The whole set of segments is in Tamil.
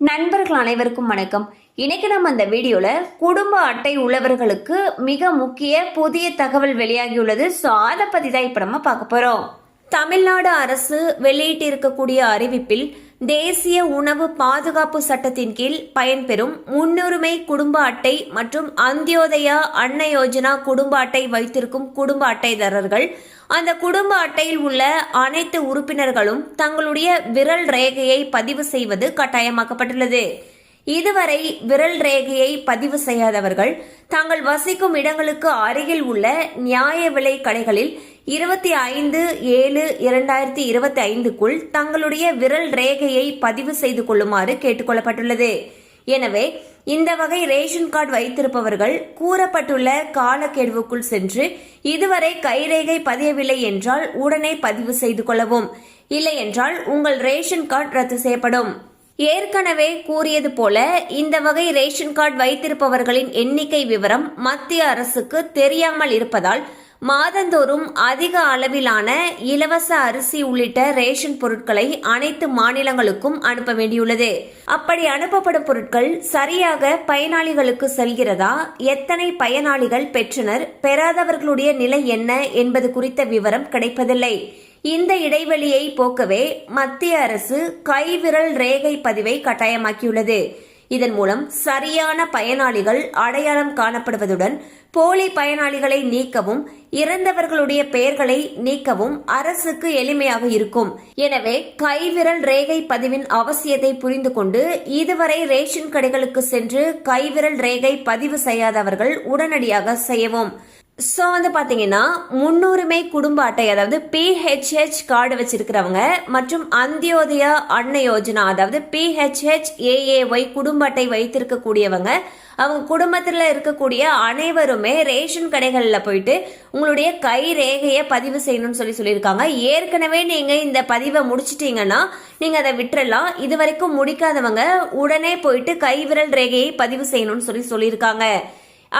நண்பர்கள் அனைவருக்கும் வணக்கம். இன்னைக்கு நம்ம அந்த வீடியோல குடும்ப அட்டை உள்ளவர்களுக்கு மிக முக்கிய புதிய தகவல் வெளியாகியுள்ளது. ஸோ அதை பத்தி தான் இப்ப நம்ம பார்க்க போறோம். தமிழ்நாடு அரசு வெளியிட்டிருக்கக்கூடிய அறிவிப்பில் தேசிய உணவு பாதுகாப்பு சட்டத்தின் கீழ் பயன்பெறும் முன்னுரிமை குடும்ப அட்டை மற்றும் அந்தியோதயா அன்ன யோஜனா குடும்ப அட்டை வைத்திருக்கும் குடும்ப அட்டைதாரர்கள். அந்த குடும்ப அட்டையில் உள்ள அனைத்து உறுப்பினர்களும் தங்களுடைய விரல் ரேகையை பதிவு செய்வது கட்டாயமாக்கப்பட்டுள்ளது. இதுவரை விரல் ரேகையை பதிவு செய்யாதவர்கள் தாங்கள் வசிக்கும் இடங்களுக்கு அருகில் உள்ள நியாய விலை கடைகளில் இருபத்தி ஐந்து ஏழு இரண்டாயிரத்தி இருபத்தி ஐந்துக்குள் தங்களுடைய விரல் ரேகையை பதிவு செய்து கொள்ளுமாறு கேட்டுக்கொள்ளப்பட்டுள்ளது. எனவே இந்த வகை ரேஷன் கார்டு வைத்திருப்பவர்கள் கூறப்பட்டுள்ள காலக்கெடுவுக்குள் சென்று இதுவரை கைரேகை பதியவில்லை என்றால் உடனே பதிவு செய்து கொள்ளவும். இல்லை என்றால் உங்கள் ரேஷன் கார்டு ரத்து செய்யப்படும். ஏற்கனவே கூறியது போல இந்த வகை ரேஷன் கார்டு வைத்திருப்பவர்களின் எண்ணிக்கை விவரம் மத்திய அரசுக்கு தெரியாமல் இருப்பதால் மாதந்தோறும் அதிக அளவிலான இலவச அரிசி உள்ளிட்ட ரேஷன் பொருட்களை அனைத்து மாநிலங்களுக்கும் அனுப்ப வேண்டியுள்ளது. அப்படி அனுப்பப்படும் பொருட்கள் சரியாக பயனாளிகளுக்கு செல்கிறதா? எத்தனை பயனாளிகள் பெற்றனர்? பெறாதவர்களுடைய நிலை என்ன என்பது குறித்த விவரம் கிடைப்பதில்லை. இந்த இடைவெளியை போக்கவே மத்திய அரசு கைவிரல் ரேகை பதிவை கட்டாயமாக்கியுள்ளது. இதன் மூலம் சரியான பயனாளிகள் அடையாளம் காணப்படுவதுடன் போலி பயனாளிகளை நீக்கவும் இறந்தவர்களுடைய பெயர்களை நீக்கவும் அரசுக்கு எளிமையாக இருக்கும். எனவே கைவிரல் ரேகை பதிவின் அவசியத்தை புரிந்து கொண்டு இதுவரை ரேஷன் கடைகளுக்கு சென்று கைவிரல் ரேகை பதிவு செய்யாதவர்கள் உடனடியாக செய்யவும். ஸோ வந்து பார்த்தீங்கன்னா முன்னுரிமை குடும்ப அட்டை அதாவது பிஹெச்ஹெச் கார்டு வச்சிருக்கிறவங்க மற்றும் அந்தியோதயா அன்ன யோஜனா அதாவது பிஹெச்ஹெச் ஏஏஒய் குடும்ப அட்டை வைத்திருக்கக்கூடியவங்க அவங்க குடும்பத்தில் இருக்கக்கூடிய அனைவருமே ரேஷன் கடைகளில் போயிட்டு உங்களுடைய கை ரேகையை பதிவு செய்யணும்னு சொல்லி சொல்லியிருக்காங்க. ஏற்கனவே நீங்கள் இந்த பதிவை முடிச்சிட்டீங்கன்னா நீங்கள் அதை விட்டுறலாம். இது வரைக்கும் முடிக்காதவங்க உடனே போயிட்டு கைவிரல் ரேகையை பதிவு செய்யணும்னு சொல்லி சொல்லியிருக்காங்க.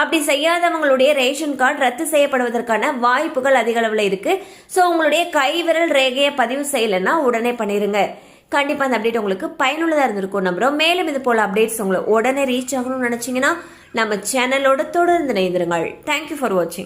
அப்படி செய்யாதவங்களுடைய ரேஷன் கார்டு ரத்து செய்யப்படுவதற்கான வாய்ப்புகள் அதிக அளவில் இருக்கு. ஸோ உங்களுடைய கைவிரல் ரேகையை பதிவு செய்யலைன்னா உடனே பண்ணிருங்க. கண்டிப்பா அந்த அப்டேட் உங்களுக்கு பயனுள்ளதாக இருந்திருக்கும். நம்புறோம் மேலும் இது போல அப்டேட்ஸ் உங்களை உடனே ரீச் ஆகணும்னு நினைச்சீங்கன்னா நம்ம சேனலோட தொடர்ந்து இணைந்திருங்கள். தேங்க்யூ ஃபார் வாட்சிங்